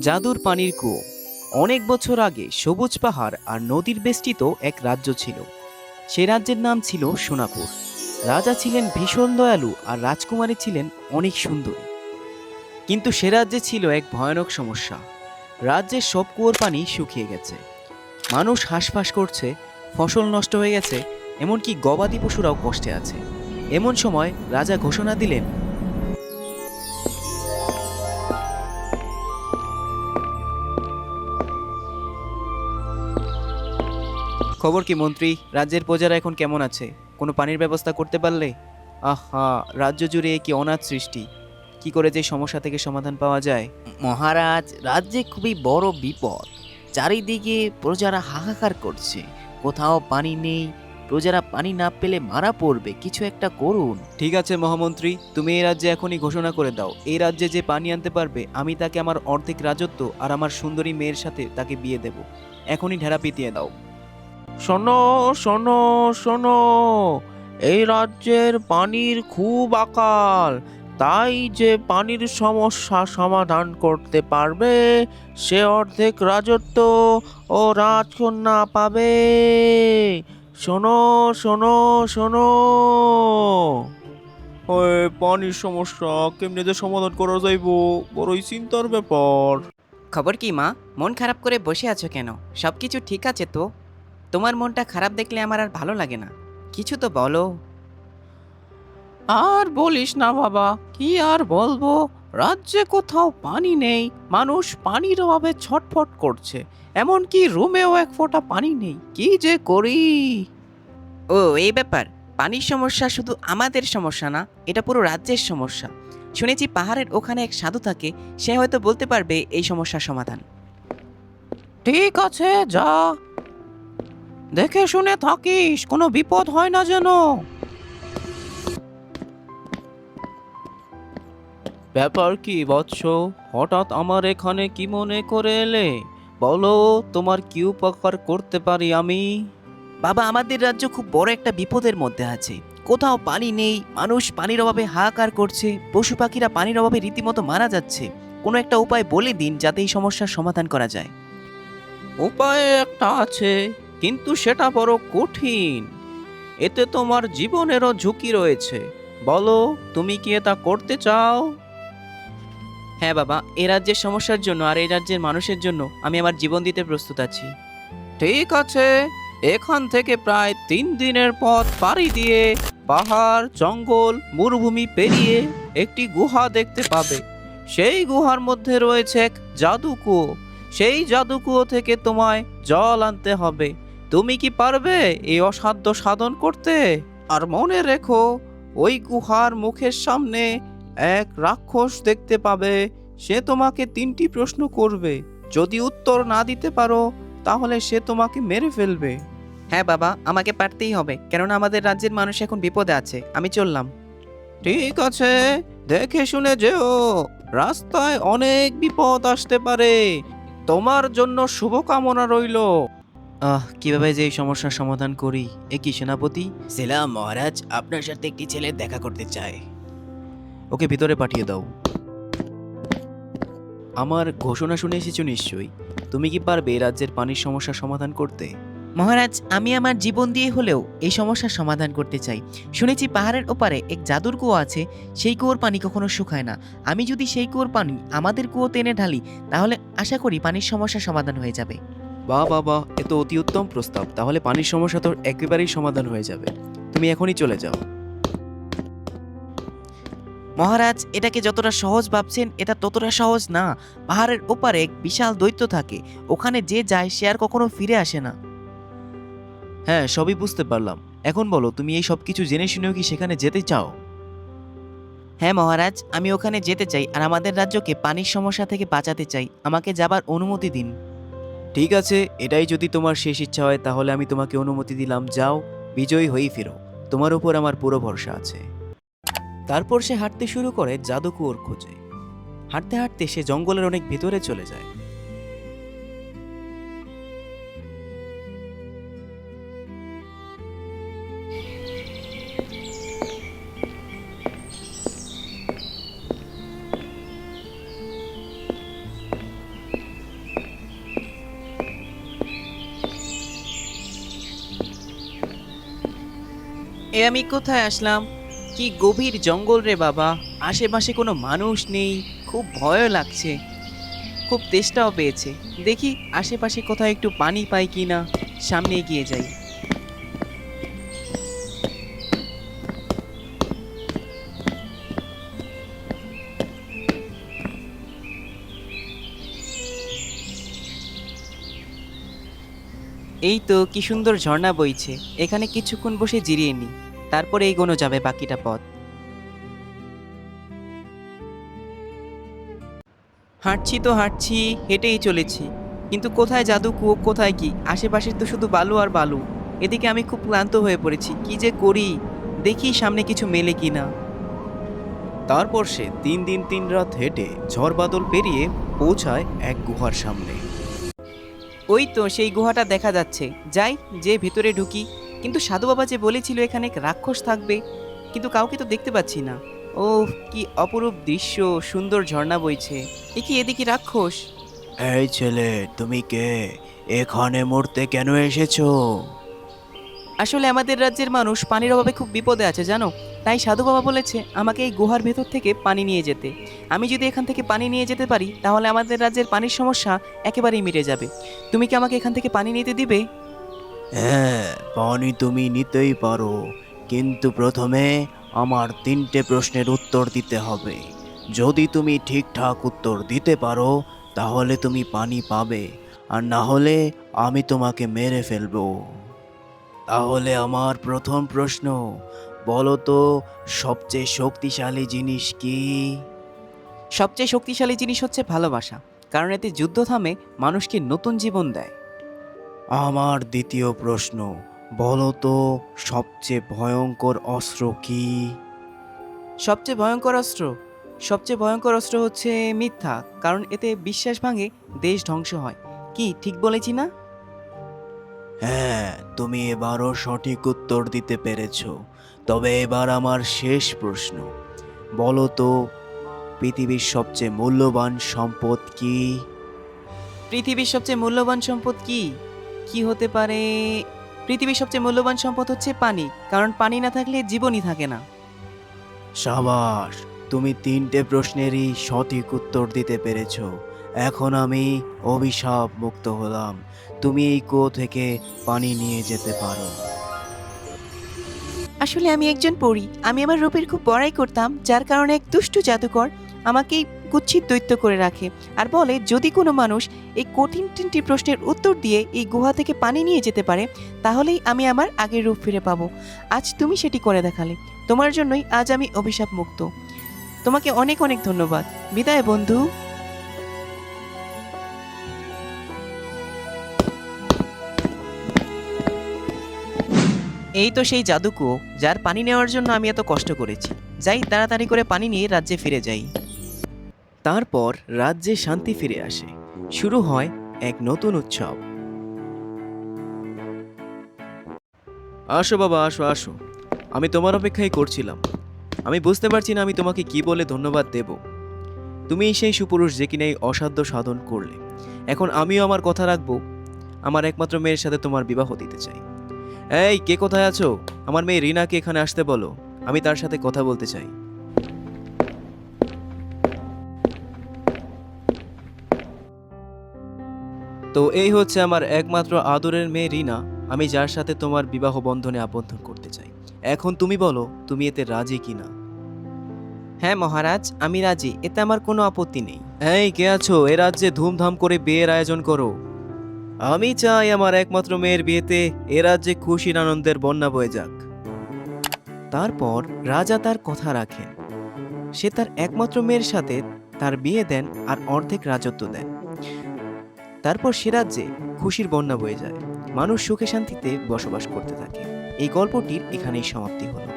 জাদুর পানির কুয়ো। অনেক বছর আগে সবুজ পাহাড় আর নদীর বেষ্টিত এক রাজ্য ছিল। সে রাজ্যের নাম ছিল সোনাপুর। রাজা ছিলেন ভীষণ দয়ালু আর রাজকুমারী ছিলেন অনেক সুন্দরী। কিন্তু সে রাজ্যে ছিল এক ভয়ানক সমস্যা। রাজ্যের সব কুয়োর পানি শুকিয়ে গেছে। মানুষ হাঁসফাঁস করছে, ফসল নষ্ট হয়ে গেছে, এমনকি গবাদি পশুরাও কষ্টে আছে। এমন সময় রাজা ঘোষণা দিলেন খবর কি মন্ত্রী? রাজ্যের প্রজারা এখন কেমন আছে? কোনো পানির ব্যবস্থা করতে পারলে? আহা রাজ্য জুড়ে কি অনাথ সৃষ্টি। কি করে যে সমস্যা থেকে সমাধান পাওয়া যায়? মহারাজ রাজ্যে খুবই বড় বিপদ। চারিদিকে প্রজারা হাহাকার করছে। কোথাও পানি নেই। প্রজারা পানি না পেলে মারা পড়বে। কিছু একটা করুন। ঠিক আছে মহামন্ত্রী। তুমি এই রাজ্যে এখনই ঘোষণা করে দাও। এই রাজ্যে যে পানি আনতে পারবে আমি তাকে আমার অর্ধেক রাজত্ব আর আমার সুন্দরী মেয়ের সাথে তাকে বিয়ে দেব। এখনই ঢেরা পিটিয়ে দাও। শোনো শোনো শোনো। এই রাজ্যের পানির খুব আকাল। তাই যে পানির সমস্যা সমাধান করতে পারবে সে অর্ধেক রাজত্ব ও রাজকন্যা পাবে। শোনো শোনো শোনো। ওই পানির সমস্যা কেমনে যে সমাধান করা যাইব বড়ই চিন্তার ব্যাপার। খবর কি মা? মন খারাপ করে বসে আছো কেন? সব কিছু ঠিক আছে তো? তোমার মনটা খারাপ দেখলে আমার আর ভালো লাগে না। কিছু তো বলো। আর বলিস না বাবা কি আর বলব? রাজ্যে কোথাও পানি নেই মানুষ পানির অভাবে ছটফট করছে। এমনকি রুমেও এক ফোঁটা পানি নেই কি যে করি? ও এই ব্যাপার। পানির সমস্যা শুধু আমাদের সমস্যা না এটা পুরো রাজ্যের সমস্যা। শুনেছি পাহাড়ের ওখানে এক সাধু থাকে সে হয়তো বলতে পারবে এই সমস্যার সমাধান। ঠিক আছে যা। দেখে শুনে থাকিস কোনো বিপদ হয় না যেন। ব্যাপার কি বৎস? হঠাৎ আমার এখানে কি মনে করে এলে? বলো তোমার কি উপকার করতে পারি আমি? বাবা আমাদের রাজ্য খুব বড় একটা বিপদের মধ্যে আছে। কোথাও পানি নেই মানুষ পানির অভাবে হাহাকার করছে পশু পাখিরা পানির অভাবে রীতিমতো মারা যাচ্ছে। কোনো একটা উপায় বলে দিন যাতে এই সমস্যার সমাধান করা যায়। উপায় একটা আছে। কিন্তু সেটা বড় কঠিন। এতে তোমার জীবনেরও ঝুঁকি রয়েছে। বলো, তুমি কি এটা করতে চাও? হ্যাঁ বাবা, এ রাজ্যের সমস্যার জন্য আর এই রাজ্যের মানুষের জন্য আমি আমার জীবন দিতে প্রস্তুত আছি। ঠিক আছে, এখান থেকে প্রায় তিন দিনের পথ পাড়ি দিয়ে পাহাড়, জঙ্গল, মরুভূমি পেরিয়ে একটি গুহা দেখতে পাবে। সেই গুহার মধ্যে রয়েছে এক জাদুকুয়ো সেই জাদুকুয়ো থেকে তোমায় জল আনতে হবে। তুমি কি পারবে এই অসাধ্য সাধন করতে? আর মনে রেখো ওই গুহার মুখের সামনে এক রাক্ষস দেখতে পাবে সে তোমাকে তিনটি প্রশ্ন করবে। যদি উত্তর না দিতে পারো তাহলে সে তোমাকে মেরে ফেলবে। হ্যাঁ বাবা আমাকে পারতেই হবে কেননা আমাদের রাজ্যের মানুষ এখন বিপদে আছে আমি চললাম। ঠিক আছে দেখে শুনে যেও রাস্তায় অনেক বিপদ আসতে পারে। তোমার জন্য শুভকামনা রইল। আহ কীভাবে যে এই সমস্যার সমাধান করি? এ কি সেনাপতি? সেলাম মহারাজ আপনার সাথে একটি ছেলে দেখা করতে চায়। ওকে ভিতরে পাঠিয়ে দাও। আমার ঘোষণা শুনে এসেছ নিশ্চয়ই। তুমি কি পারবে এই রাজ্যের পানির সমস্যার সমাধান করতে? মহারাজ আমি আমার জীবন দিয়ে হলেও এই সমস্যার সমাধান করতে চাই। শুনেছি পাহাড়ের ওপারে এক জাদুর কুয়ো আছে। সেই কুয়োর পানি কখনো শুকায় না। আমি যদি সেই কুয়োর পানি আমাদের কুয়োতে এনে ঢালি তাহলে আশা করি পানির সমস্যার সমাধান হয়ে যাবে। বাহ বাহ বাহ এ তো অতি উত্তম প্রস্তাব। তাহলে পানির সমস্যা তো একেবারেই সমাধান হয়ে যাবে। তুমি এখনই চলে যাও। মহারাজ এটাকে যতটা সহজ ভাবছেন এটা ততটা সহজ না। পাহাড়ের ওপারে এক বিশাল দৈত্য থাকে। ওখানে যে যায় সে আর কখনো ফিরে আসে না। হ্যাঁ সবই বুঝতে পারলাম। এখন বলো তুমি এই সব কিছু জেনে শুনেও কি সেখানে যেতে চাও? হ্যাঁ মহারাজ আমি ওখানে যেতে চাই আর আমাদের রাজ্যকে পানির সমস্যা থেকে বাঁচাতে চাই। আমাকে যাবার অনুমতি দিন। ঠিক আছে, এটাই যদি তোমার শেষ ইচ্ছা হয়, তাহলে আমি তোমাকে অনুমতি দিলাম, যাও, বিজয়ী হয়েই ফিরো। তোমার উপর আমার পুরো ভরসা আছে। তারপর সে হাঁটতে শুরু করে জাদুকুয়োর খোঁজে। হাঁটতে হাঁটতে সে জঙ্গলের অনেক ভিতরে চলে যায়। এ আমি কোথায় আসলাম? কি গভীর জঙ্গল রে বাবা। আশেপাশে কোনো মানুষ নেই। খুব ভয় লাগছে। খুব তেষ্টাও পেয়েছে। দেখি আশেপাশে কোথাও একটু পানি পাই কি না সামনে এগিয়ে যাই। এই তো কি সুন্দর ঝর্ণা বইছে, এখানে কিছুক্ষণ বসে জিরিয়ে নি, তারপরে এগোনো যাবে বাকিটা পথ। হাঁটছি তো হাঁটছি, হেঁটেই চলেছি, কিন্তু কোথায় জাদু কুয়ো, কোথায় কি, আশেপাশে তো শুধু বালু আর বালু, এদিকে আমি খুব ক্লান্ত হয়ে পড়েছি, কি যে করি, দেখি সামনে কিছু মেলে কি না। তারপর সে তিন দিন তিন রাত হেঁটে ঝড় বাদল পেরিয়ে পৌঁছায় এক গুহার সামনে। ওই তো সেই গুহাটা দেখা যাচ্ছে। যাই যে ভেতরে ঢুকি। কিন্তু সাধু বাবা যে বলেছিল এখানে এক রাক্ষস থাকবে কিন্তু কাউকে তো দেখতে পাচ্ছি না। ও কি অপরূপ দৃশ্য সুন্দর ঝর্ণা বইছে। এ কি এদিকে রাক্ষস? এই ছেলে তুমি কে? এখানে মরতে কেন এসেছ? আসলে আমাদের রাজ্যের মানুষ পানির অভাবে খুব বিপদে আছে জানো? তাই সাধু বাবা বলেছে, আমাকে এই গুহার ভেতর থেকে পানি নিয়ে যেতে। আমি যদি এখান থেকে পানি নিয়ে যেতে পারি, তাহলে আমাদের রাজ্যের পানির সমস্যা একেবারেই মিটে যাবে। তুমি কি আমাকে এখান থেকে পানি নিতে দিবে? হ্যাঁ পানি তুমি নিতেই পারো। কিন্তু প্রথমে আমার তিনটে প্রশ্নের উত্তর দিতে হবে। যদি তুমি ঠিকঠাক উত্তর দিতে পারো, তাহলে তুমি পানি পাবে। আর না হলে আমি তোমাকে মেরে ফেলব। তাহলে আমার প্রথম প্রশ্ন বলো তো সবচেয়ে শক্তিশালী জিনিস কি? সবচেয়ে শক্তিশালী জিনিস হচ্ছে ভালোবাসা কারণ এতে যুদ্ধ থামে মানুষকে নতুন জীবন দেয়। আমার দ্বিতীয় প্রশ্ন বলো তো সবচেয়ে ভয়ঙ্কর অস্ত্র কি? সবচেয়ে ভয়ঙ্কর অস্ত্র সবচেয়ে ভয়ঙ্কর অস্ত্র হচ্ছে মিথ্যা কারণ এতে বিশ্বাস ভাঙে দেশ ধ্বংস হয়। কি ঠিক বলেছি না? হ্যাঁ তুমি এবারও সঠিক উত্তর দিতে পেরেছ। তবে এবার আমার শেষ প্রশ্ন। বলো তো পৃথিবীর সবচেয়ে মূল্যবান সম্পদ কি? পৃথিবীর সবচেয়ে মূল্যবান সম্পদ কি? কি হতে পারে? পৃথিবীর সবচেয়ে মূল্যবান সম্পদ হচ্ছে পানি কারণ পানি না থাকলে জীবনই থাকে না। সাবাস তুমি তিনটে প্রশ্নেরই সঠিক উত্তর দিতে পেরেছ। এখন আমি অভিশাপ মুক্ত হলাম। তুমি এই কুয়ো থেকে পানি নিয়ে যেতে পারো। আসলে আমি একজন পড়ি আমি আমার রূপের খুব বড়াই করতাম, যার কারণে এক দুষ্টু জাদুকর আমাকে কুচ্ছিত দৈত্য করে রাখে আর বলে, যদি কোনো মানুষ এই কঠিন তিনটি প্রশ্নের উত্তর দিয়ে এই গুহা থেকে পানি নিয়ে যেতে পারে, তাহলেই আমি আমার আগের রূপ ফিরে পাবো। আজ তুমি সেটি করে দেখালে। তোমার জন্যই আজ আমি অভিশাপ মুক্ত তোমাকে অনেক অনেক ধন্যবাদ। বিদায় বন্ধু। এই তো সেই জাদুকুয়ো যার পানি নেওয়ার জন্য আমি এত কষ্ট করেছি। যাই, তাড়াতাড়ি করে পানি নিয়ে রাজ্যে ফিরে যাই। তারপর রাজ্যে শান্তি ফিরে আসে। শুরু হয় এক নতুন উৎসব। আসো বাবা, আসো আসো। আমি তোমার অপেক্ষাই করছিলাম। আমি বুঝতে পারছি না আমি তোমাকে কি বলে ধন্যবাদ দেব। তুমি সেই সুপুরুষ যে কিনা এই অসাধ্য সাধন করলে। এখন আমিও আমার কথা রাখব। আমার একমাত্র মেয়ের সাথে তোমার বিবাহ দিতে চাই। এই কে কোথায় আছো? আমার মেয়ে রিনাকে এখানে আসতে বলো। আমি তার সাথে কথা বলতে চাই। তো এই হচ্ছে আমার একমাত্র আদরের মেয়ে রিনা। আমি যার সাথে তোমার বিবাহ বন্ধনে আবদ্ধ করতে চাই। এখন তুমি বলো তুমি এতে রাজি কিনা? হ্যাঁ মহারাজ আমি রাজি। এতে আমার কোনো আপত্তি নেই। এই কে আছো? এ রাজ্যে ধুমধাম করে বিয়ের আয়োজন করো। আমি চাই আমার একমাত্র মেয়ের বিয়েতে এ রাজ্যে খুশির আনন্দের বন্যা বয়ে যাক। তারপর রাজা তার কথা রাখেন। সে তার একমাত্র মেয়ের সাথে তার বিয়ে দেন আর অর্ধেক রাজত্ব দেন। তারপর সে রাজ্যে খুশির বন্যা বয়ে যায়। মানুষ সুখে শান্তিতে বসবাস করতে থাকে। এই গল্পটির এখানেই সমাপ্তি হলো।